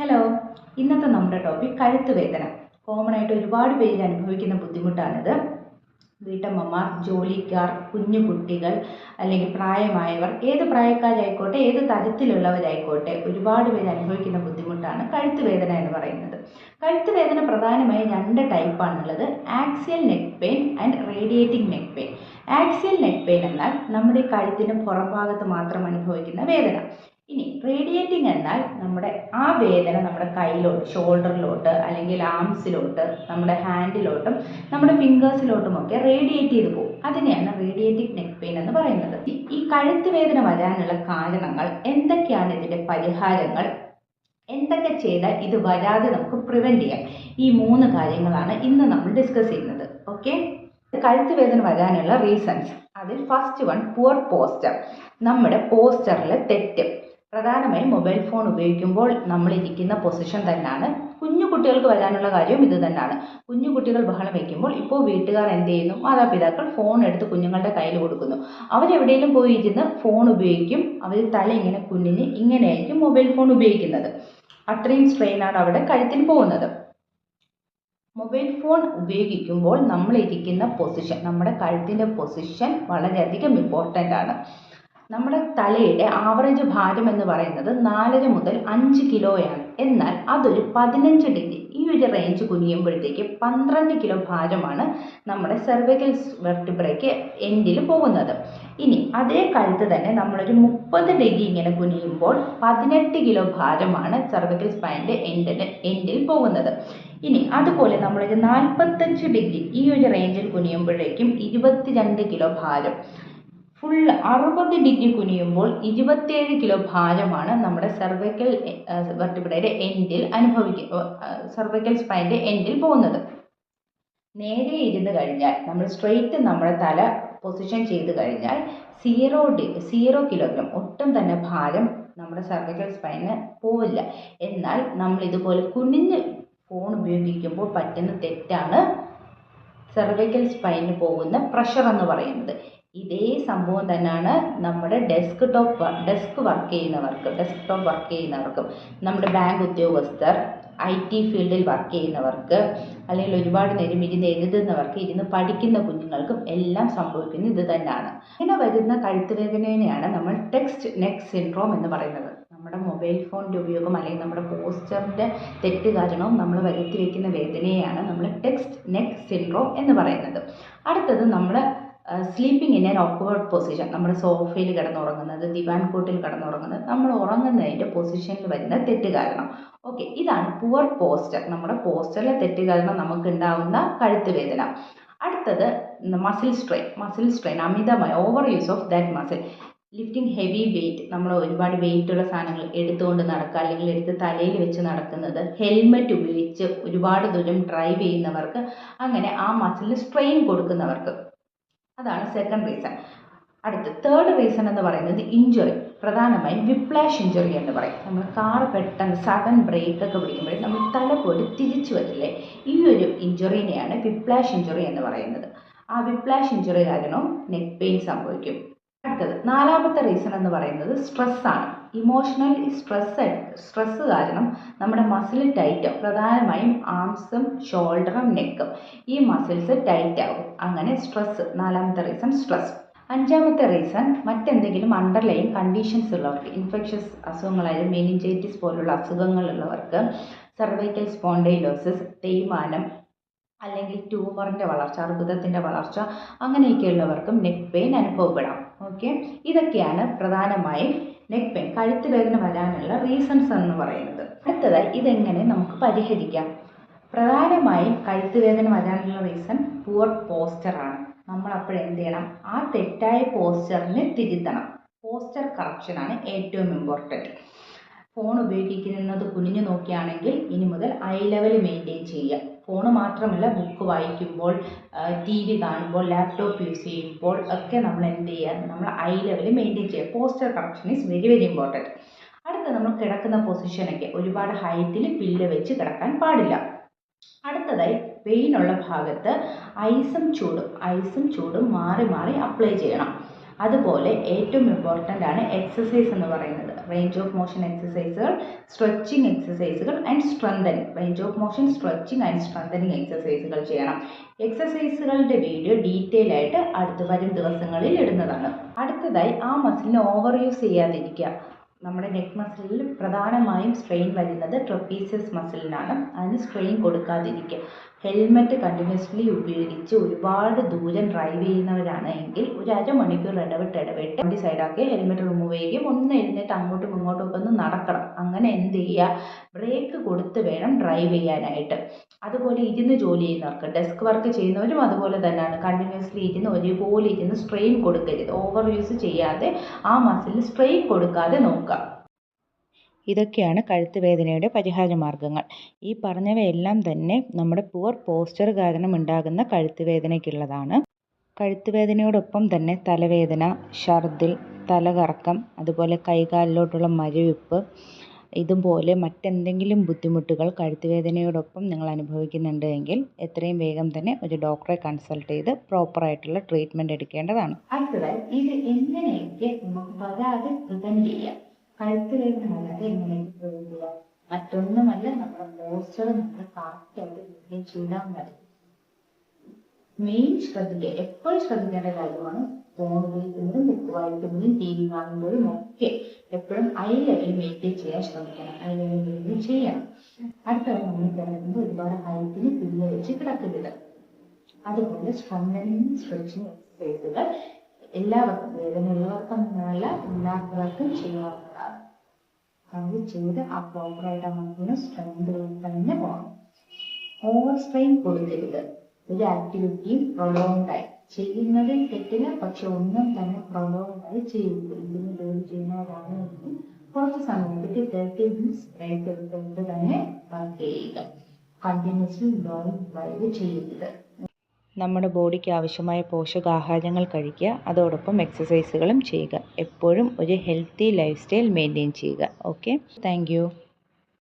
Hello ഇന്നത്തെ നമ്മുടെ topic കഴുത്ത് വേദന. കോമൺ ആയിട്ട് ഒരുപാട് പേര് അനുഭവിക്കുന്ന ബുദ്ധിമുട്ടാണിത്. വീട്ടമ്മമാർ ജോലിക്കാർ കുഞ്ഞു കുട്ടികൾ അല്ലെങ്കിൽ പ്രായമായവർ ഏത് പ്രായക്കാരായിക്കോട്ടെ ഏത് തരത്തിലുള്ളവരായിക്കോട്ടെ ഒരുപാട് പേര് അനുഭവിക്കുന്ന ബുദ്ധിമുട്ടാണ് കഴുത്ത് വേദന എന്ന് പറയുന്നത്. കഴുത്ത് വേദന പ്രധാനമായും രണ്ട് ടൈപ്പാണുള്ളത് axial neck pain and radiating neck pain axial neck pain എന്നാൽ നമ്മുടെ കഴുത്തിന് പുറംഭാഗത്ത് മാത്രം അനുഭവിക്കുന്ന വേദന. ഇനി റേഡിയേറ്റിംഗ് എന്നാൽ നമ്മുടെ ആ വേദന നമ്മുടെ കയ്യിലോട്ട് ഷോൾഡറിലോട്ട് അല്ലെങ്കിൽ ആംസിലോട്ട് നമ്മുടെ ഹാൻഡിലോട്ടും നമ്മുടെ ഫിംഗേഴ്സിലോട്ടും ഒക്കെ റേഡിയേറ്റ് ചെയ്ത് പോകും. അതിനെയാണ് റേഡിയേറ്റിംഗ് നെക്ക് പെയിൻ എന്ന് പറയുന്നത്. ഈ- ഈ കഴുത്ത് വേദന വരാനുള്ള കാരണങ്ങൾ എന്തൊക്കെയാണ് ഇതിന്റെ പരിഹാരങ്ങൾ? എന്തൊക്കെ ചെയ്താൽ ഇത് വരാതെ നമുക്ക് പ്രിവെന്റ് ചെയ്യാം? ഈ മൂന്ന് കാര്യങ്ങളാണ് ഇന്ന് നമ്മൾ ഡിസ്കസ് ചെയ്യുന്നത്. ഓക്കെ കഴുത്ത് വേദന വരാനുള്ള റീസൺസ് അതിൽ ഫസ്റ്റ് വൺ പുവർ പോസ്റ്റർ നമ്മുടെ പോസ്റ്ററിൽ തെറ്റ്. പ്രധാനമായും മൊബൈൽ ഫോൺ ഉപയോഗിക്കുമ്പോൾ നമ്മൾ ഇരിക്കുന്ന പൊസിഷൻ തന്നെയാണ്. കുഞ്ഞു കുട്ടികൾക്ക് വരാനുള്ള കാര്യവും ഇത് തന്നെയാണ്. കുഞ്ഞു കുട്ടികൾ ബഹളം വയ്ക്കുമ്പോൾ ഇപ്പോൾ വീട്ടുകാർ എന്ത് ചെയ്യുന്നു? മാതാപിതാക്കൾ ഫോൺ എടുത്ത് കുഞ്ഞുങ്ങളുടെ കയ്യിൽ കൊടുക്കുന്നു. അവരെവിടെയെങ്കിലും പോയി ഇരുന്ന് ഫോൺ ഉപയോഗിക്കും. അവർ തല ഇങ്ങനെ കുഞ്ഞിന് ഇങ്ങനെയായിരിക്കും മൊബൈൽ ഫോൺ ഉപയോഗിക്കുന്നത്. അത്രയും സ്ട്രെയിനാണ് അവിടെ കഴുത്തിൽ പോകുന്നത്. മൊബൈൽ ഫോൺ ഉപയോഗിക്കുമ്പോൾ നമ്മൾ ഇരിക്കുന്ന പൊസിഷൻ നമ്മുടെ കഴുത്തിന്റെ പൊസിഷൻ വളരെയധികം ഇമ്പോർട്ടന്റ് ആണ്. നമ്മുടെ തലയുടെ ആവറേജ് ഭാരം എന്ന് പറയുന്നത് നാലര മുതൽ അഞ്ച് കിലോയാണ് എന്നാൽ അതൊരു പതിനഞ്ച് ഡിഗ്രി ഈ ഒരു റേഞ്ച് കുനിയുമ്പോഴത്തേക്ക് പന്ത്രണ്ട് കിലോ ഭാരമാണ് നമ്മുടെ സെർവിക്കൽ വെർട്ടിബ്രയ്ക്ക് എൻഡിൽ പോകുന്നത്. ഇനി അതേ കഴുത്ത് തന്നെ നമ്മളൊരു മുപ്പത് ഡിഗ്രി ഇങ്ങനെ കുനിയുമ്പോൾ പതിനെട്ട് കിലോ ഭാരമാണ് സെർവിക്കൽ സ്പൈന്റെ എൻഡിന് എൻഡിൽ പോകുന്നത്. ഇനി അതുപോലെ നമ്മളൊരു നാൽപ്പത്തഞ്ച് ഡിഗ്രി ഈ ഒരു റേഞ്ചിൽ കുനിയുമ്പോഴേക്കും ഇരുപത്തിരണ്ട് കിലോ ഭാരം. ഫുൾ അറുപത് ഡിഗ്രി കുനിയുമ്പോൾ ഇരുപത്തിയേഴ് കിലോ ഭാരമാണ് നമ്മുടെ സെർവൈക്കൽ വെർട്ടിബ്രയുടെ എൻഡിൽ അനുഭവിക്കുക സെർവൈക്കൽ സ്പൈന്റെ എൻഡിൽ പോകുന്നത്. നേരെ ഇരുന്ന് കഴിഞ്ഞാൽ നമ്മൾ സ്ട്രെയിറ്റ് നമ്മുടെ തല പൊസിഷൻ ചെയ്ത് കഴിഞ്ഞാൽ സീറോ ഡി സീറോ കിലോഗ്രാം ഒട്ടും തന്നെ ഭാരം നമ്മുടെ സർവൈക്കൽ സ്പൈന് പോവില്ല. എന്നാൽ നമ്മൾ ഇതുപോലെ കുനിഞ്ഞ് ഫോൺ ഉപയോഗിക്കുമ്പോൾ പറ്റുന്ന തെറ്റാണ് സെർവൈക്കൽ സ്പൈനിന് പോകുന്ന പ്രഷർ എന്ന് പറയുന്നത്. ഇതേ സംഭവം തന്നെയാണ് നമ്മുടെ ഡെസ്ക് ടോപ്പ് ഡെസ്ക് വർക്ക് ചെയ്യുന്നവർക്ക് ഡെസ്ക് ടോപ്പ് വർക്ക് ചെയ്യുന്നവർക്കും നമ്മുടെ ബാങ്ക് ഉദ്യോഗസ്ഥർ ഐ ടി ഫീൽഡിൽ വർക്ക് ചെയ്യുന്നവർക്ക് അല്ലെങ്കിൽ ഒരുപാട് നേരം ഇരുന്ന് എഴുതുന്നവർക്ക് ഇരുന്ന് പഠിക്കുന്ന കുഞ്ഞുങ്ങൾക്കും എല്ലാം സംഭവിക്കുന്നത് ഇത് തന്നെയാണ്. ഇങ്ങനെ വരുന്ന കഴുത്ത് വേദനയാണ് നമ്മൾ ടെക്സ്റ്റ് നെക്ക് സിൻഡ്രോം എന്ന് പറയുന്നത്. നമ്മുടെ മൊബൈൽ ഫോണിന്റെ ഉപയോഗം അല്ലെങ്കിൽ നമ്മുടെ പോസ്റ്ററിന്റെ തെറ്റ് കാരണവും നമ്മൾ വരുത്തി വയ്ക്കുന്ന വേദനയാണ് നമ്മൾ ടെക്സ്റ്റ് നെക്ക് സിൻഡ്രോം എന്ന് പറയുന്നത്. അടുത്തത് നമ്മൾ sleeping in an awkward position നമ്മൾ സോഫയിൽ കിടന്നുറങ്ങുന്നത് ദിവാൻ കോട്ടിൽ കിടന്നുറങ്ങുന്നത് നമ്മൾ ഉറങ്ങുന്നതിന്റെ പൊസിഷനിൽ വരുന്ന തെറ്റ് കാരണം ഓക്കെ ഇതാണ് പുവർ പോസ്റ്റർ നമ്മുടെ പോസ്റ്ററിലെ തെറ്റ് കാരണം നമുക്ക് ഉണ്ടാകുന്ന കഴുത്ത് വേദന. അടുത്തത് മസിൽ സ്ട്രെയിൻ മസിൽ സ്ട്രെയിൻ അമിതമായ overuse of that muscle lifting heavy weight നമ്മൾ ഒരുപാട് വെയിറ്റ് ഉള്ള സാധനങ്ങൾ എടുത്തുകൊണ്ട് നടക്കുക അല്ലെങ്കിൽ എടുത്ത് തലയിൽ വെച്ച് നടക്കുന്നത്. ഹെൽമെറ്റ് ഉപയോഗിച്ച് ഒരുപാട് ദൂരം ഡ്രൈവ് ചെയ്യുന്നവർക്ക് അങ്ങനെ ആ മസിലിന് സ്ട്രെയിൻ കൊടുക്കുന്നവർക്ക് അതാണ് സെക്കൻഡ് റീസൺ അടുത്ത് തേർഡ് റീസൺ എന്ന് പറയുന്നത് ഇഞ്ചുറി പ്രധാനമായും വിപ്ലാഷ് ഇഞ്ചുറി എന്ന് പറയും. നമ്മൾ കാർ പെട്ടെന്ന് സഡൻ ബ്രേക്ക് ഒക്കെ പിടിക്കുമ്പോൾ നമ്മൾ തല പോലും തിരിച്ചു വരില്ലേ? ഈ ഒരു ഇഞ്ചുറീനെയാണ് വിപ്ലാഷ് ഇഞ്ചുറി എന്ന് പറയുന്നത്. ആ വിപ്ലാഷ് ഇഞ്ചുറി കാരണം നെക്ക് പെയിൻ സംഭവിക്കും. അടുത്തത് നാലാമത്തെ റീസൺ എന്ന് പറയുന്നത് സ്ട്രെസ്സാണ് ഇമോഷണൽ സ്ട്രെസ് സ്ട്രെസ് കാരണം നമ്മുടെ മസിൽ ടൈറ്റ് പ്രധാനമായും ആംസും ഷോൾഡറും നെക്കും ഈ മസിൽസ് ടൈറ്റ് ആകും അങ്ങനെ സ്ട്രെസ് നാലാമത്തെ റീസൺ സ്ട്രെസ് അഞ്ചാമത്തെ റീസൺ മറ്റെന്തെങ്കിലും അണ്ടർലൈൻ കണ്ടീഷൻസ് ഉള്ളവർക്ക് ഇൻഫെക്ഷസ് അസുഖങ്ങളായാലും മെനിഞ്ചൈറ്റിസ് പോലുള്ള അസുഖങ്ങളുള്ളവർക്ക് സെർവൈക്കൽ സ്പോണ്ടൈലോസിസ് തേയ്മാനം അല്ലെങ്കിൽ ട്യൂമറിന്റെ വളർച്ച അർബുദത്തിന്റെ വളർച്ച അങ്ങനെയൊക്കെയുള്ളവർക്കും നെക്ക് പെയിൻ അനുഭവപ്പെടാം. ഓക്കെ ഇതൊക്കെയാണ് പ്രധാനമായും നെക്ക് പെയിൻ കഴുത്ത് വേദന വരാനുള്ള റീസൺസ് എന്ന് പറയുന്നത്. അടുത്തതായി ഇതെങ്ങനെ നമുക്ക് പരിഹരിക്കാം? പ്രധാനമായും കഴുത്ത് വേദന വരാനുള്ള റീസൺ പുവർ പോസ്റ്ററാണ് നമ്മൾ അപ്പോൾ എന്ത് ചെയ്യണം? ആ തെറ്റായ പോസ്റ്ററിനെ തിരുത്തണം. പോസ്റ്റർ കറക്ഷനാണ് ഏറ്റവും ഇമ്പോർട്ടന്റ് ഫോൺ ഉപയോഗിക്കുന്നത് കുനിഞ്ഞു നോക്കിയാണെങ്കിൽ ഇനി മുതൽ ഐ ലെവൽ മെയിന്റെയിൻ ചെയ്യുക. ഫോൺ മാത്രമല്ല ബുക്ക് വായിക്കുമ്പോൾ ടി വി കാണുമ്പോൾ ലാപ്ടോപ്പ് യൂസ് ചെയ്യുമ്പോൾ ഒക്കെ നമ്മൾ എന്ത് ചെയ്യുക? നമ്മൾ ഐ ലെവൽ മെയിന്റെയിൻ ചെയ്യുക. Posture correction is very very important അടുത്ത നമ്മൾ കിടക്കുന്ന പൊസിഷനൊക്കെ ഒരുപാട് ഹൈറ്റിൽ പില്ല് വെച്ച് കിടക്കാൻ പാടില്ല. അടുത്തതായി വെയിനുള്ള ഭാഗത്ത് ഐസും ചൂടും ഐസും ചൂടും മാറി മാറി അപ്ലൈ ചെയ്യണം. അതുപോലെ ഏറ്റവും ഇമ്പോർട്ടന്റ് ആണ് എക്സസൈസ് എന്ന് പറയുന്നത്. റേഞ്ച് ഓഫ് മോഷൻ എക്സസൈസുകൾ stretching എക്സസൈസുകൾ and strengthening range of motion stretching and strengthening എക്സസൈസുകൾ ചെയ്യണം. എക്സസൈസുകളുടെ വീഡിയോ ഡീറ്റെയിൽ ആയിട്ട് അടുത്ത വരും ദിവസങ്ങളിൽ ഇടുന്നതാണ്. അടുത്തതായി ആ മസിലിനെ ഓവർ യൂസ് ചെയ്യാതിരിക്കുക. നമ്മുടെ നെക്ക് മസിലിൽ പ്രധാനമായും സ്ട്രെയിൻ വരുന്നത് ട്രപ്പീസിയസ് മസിലിനാണ് അതിന് സ്ട്രെയിൻ കൊടുക്കാതിരിക്കുക. ഹെൽമെറ്റ് കണ്ടിന്യൂസ്ലി ഉപയോഗിച്ച് ഒരുപാട് ദൂരം ഡ്രൈവ് ചെയ്യുന്നവരാണ് എങ്കിൽ ഒരു അരമണിക്കൂർ ഇടവിട്ട് ഇടവിട്ട് വണ്ടി സൈഡാക്കി ഹെൽമെറ്റ് റിമൂവ് ചെയ്യുകയും ഒന്ന് എഴുന്നേറ്റ് അങ്ങോട്ടും ഇങ്ങോട്ടും ഒക്കെ ഒന്ന് നടക്കണം. അങ്ങനെ എന്ത് ചെയ്യുക? ബ്രേക്ക് കൊടുത്ത് വേണം ഡ്രൈവ് ചെയ്യാനായിട്ട്. അതുപോലെ ഇരുന്ന് ജോലി ചെയ്യുന്നവർക്ക് ഡെസ്ക് വർക്ക് ചെയ്യുന്നവരും അതുപോലെ തന്നെയാണ്. കണ്ടിന്യൂസ്ലി ഇരുന്ന് ഒരുപോലെ ഇരുന്ന് സ്ട്രെയിൻ കൊടുക്കരുത്. ഓവർ യൂസ് ചെയ്യാതെ ആ മസിലിന് സ്ട്രെയിൻ കൊടുക്കാതെ നോക്കുക. ഇതൊക്കെയാണ് കഴുത്ത് വേദനയുടെ പരിഹാര മാർഗങ്ങൾ ഈ പറഞ്ഞവയെല്ലാം തന്നെ നമ്മുടെ പുവർ പോസ്ചർ കാരണം ഉണ്ടാകുന്ന കഴുത്ത് വേദനയ്ക്കുള്ളതാണ്. കഴുത്ത് വേദനയോടൊപ്പം തന്നെ തലവേദന ഛർദിൽ തലകറക്കം അതുപോലെ കൈകാലിലോട്ടുള്ള മരവിപ്പ് ഇതുപോലെ മറ്റെന്തെങ്കിലും ബുദ്ധിമുട്ടുകൾ കഴുത്ത് വേദനയോടൊപ്പം നിങ്ങൾ അനുഭവിക്കുന്നുണ്ട് എങ്കിൽ എത്രയും വേഗം തന്നെ ഒരു ഡോക്ടറെ കൺസൾട്ട് ചെയ്ത് പ്രോപ്പറായിട്ടുള്ള ട്രീറ്റ്മെന്റ് എടുക്കേണ്ടതാണ്. അടുത്തതായി ഇത് എങ്ങനെയൊക്കെ വരാതെ പ്രിവെന്റ് ചെയ്യാം. കഴുത്ത് വേദന വരാതെ എങ്ങനെയൊക്കെ ചെയ്യാം മറ്റൊന്നുമല്ല നമ്മുടെ മോസ്റ്റർ നമ്മുടെ കറക്റ്റായിട്ട് മെയിന്റെയിൻ ചെയ്താൽ മതി മെയിൻ ശ്രദ്ധിക്കുക എപ്പോഴും ശ്രദ്ധിക്കേണ്ട കാര്യമാണ് ഫോൺ ഉപയോഗിക്കുന്നതും ബുക്ക് വായിക്കുന്നതും ടി വി കാണുമ്പോഴും ഒക്കെ എപ്പോഴും ഐ ലെവൽ മെയിന്റെയിൻ ചെയ്യാൻ ശ്രമിക്കണം. ഐ ലെവൽ മെയിന്റെയിൻ ചെയ്യണം. അടുത്തത് നമ്മൾ കിടക്കുമ്പോൾ ഒരുപാട് ഹൈറ്റിന് പിന്നെ വെച്ച് കിടക്കരുത്. അതുപോലെ സ്ട്രെങ്തനിങ് സ്ട്രെച്ചിങ് എക്സസൈസുകൾ എല്ലാവർക്കും ഉള്ളവർക്കും ഇല്ലാത്തവർക്കും ചെയ്യാവുന്നതാണ്. അത് ചെയ്ത് ആ പ്രോപ്പറായിട്ട് നമുക്ക് സ്ട്രെങ്ത് തന്നെ പോകണം ഓവർ സ്ട്രെയിൻ കൊടുക്കരുത്. ഒരു ആക്ടിവിറ്റിയും പ്രൊലോങ്ഡായി ചെയ്യുന്നതിൽ തെറ്റില്ല പക്ഷെ ഒന്നും തന്നെ പ്രൊലോങ്ഡായി ചെയ്യരുത്. ഇതിന് ജോലി ചെയ്യുന്നവരാണെങ്കിൽ കുറച്ച് സമയത്തേക്ക് തേർട്ടി മിനിറ്റ്സ് ബ്രേക്ക് എടുത്തുകൊണ്ട് തന്നെ വർക്ക് ചെയ്യുക. കണ്ടിന്യൂസ്ലി ലോങ് ഡ്രൈവ് ചെയ്യരുത്. നമ്മുടെ ബോഡിക്ക് ആവശ്യമായ പോഷകാഹാരങ്ങൾ കഴിക്കുക. അതോടൊപ്പം എക്സസൈസുകളും ചെയ്യുക. എപ്പോഴും ഒരു ഹെൽത്തി ലൈഫ് സ്റ്റൈൽ മെയിന്റെയിൻ ചെയ്യുക ഓക്കെ താങ്ക്